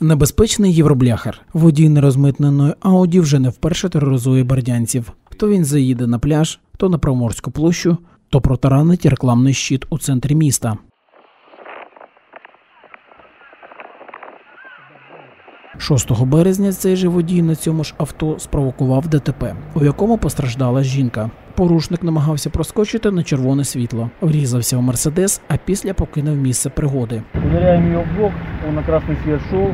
Небезпечний євробляхер. Водій нерозмитненої Ауді вже не вперше тероризує бердянців. То він заїде на пляж, то на Приморську площу, то протаранить рекламний щит у центрі міста. 6 березня цей же водій на цьому ж авто спровокував ДТП, у якому постраждала жінка. Порушник намагався проскочити на червоне світло, врізався в мерседес, а після покинув місце пригоди. Ударяем ее в бок, он на красный свет шел,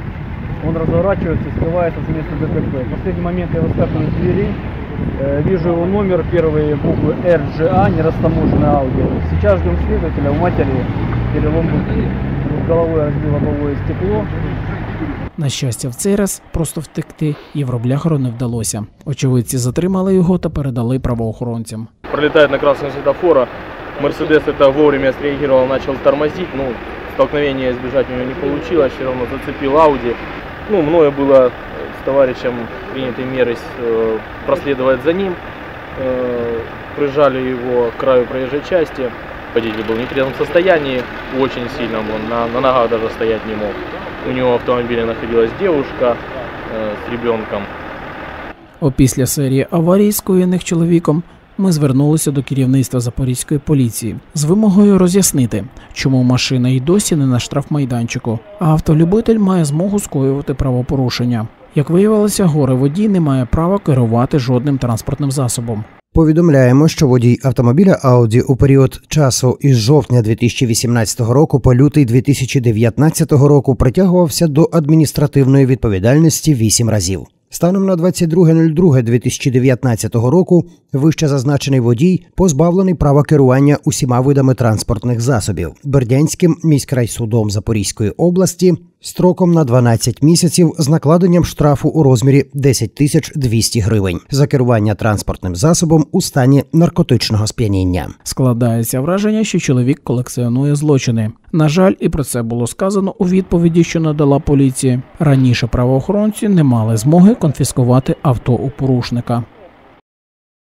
он разворачивается, скрывается с места ДТП. В последний момент я выскакиваю из двери, э, вижу его номер, первые буквы RGA, нерастаможенная Ауди. Сейчас ждем следователя, у матери перелом руки. Головой разбил лобовое стекло, На щастя, в цей раз просто втекти євробляхеру не вдалося. Очевидці затримали його та передали правоохоронцям. пролетает на красном светофора. Мерседес это вовремя среагировал, начал тормозить. Ну, столкновения избежать у него не получилось, все равно зацепил Ауди. Ну, мною было э, с товарищем принятой меры э, проследовать за ним. Э, Прижали его к краю проезжей части. Водитель был в нетрезвом состоянии, очень сильном, он на, на ногах даже стоять не мог. У него в автомобиле находилась девушка э, с ребенком. Опісля серії аварій, скоєних чоловіком, ми звернулися до керівництва Запорізької поліції з вимогою роз'яснити, чому машина й досі не на штрафмайданчику, а автолюбитель має змогу скоювати правопорушення. Як виявилося, горе водій не має права керувати жодним транспортним засобом. Повідомляємо, що водій автомобіля Audi у період часу із жовтня 2018 року по лютий 2019 року притягувався до адміністративної відповідальності 8 разів. Станом на 22.02.2019 року вище зазначений водій позбавлений права керування усіма видами транспортних засобів Бердянським міськрайсудом Запорізької області строком на 12 місяців з накладенням штрафу у розмірі 10 тисяч 200 гривень за керування транспортним засобом у стані наркотичного сп'яніння. Складається враження, що чоловік колекціонує злочини. На жаль, і про це було сказано у відповіді, що надала поліція. Раніше правоохоронці не мали змоги конфіскувати авто у порушника.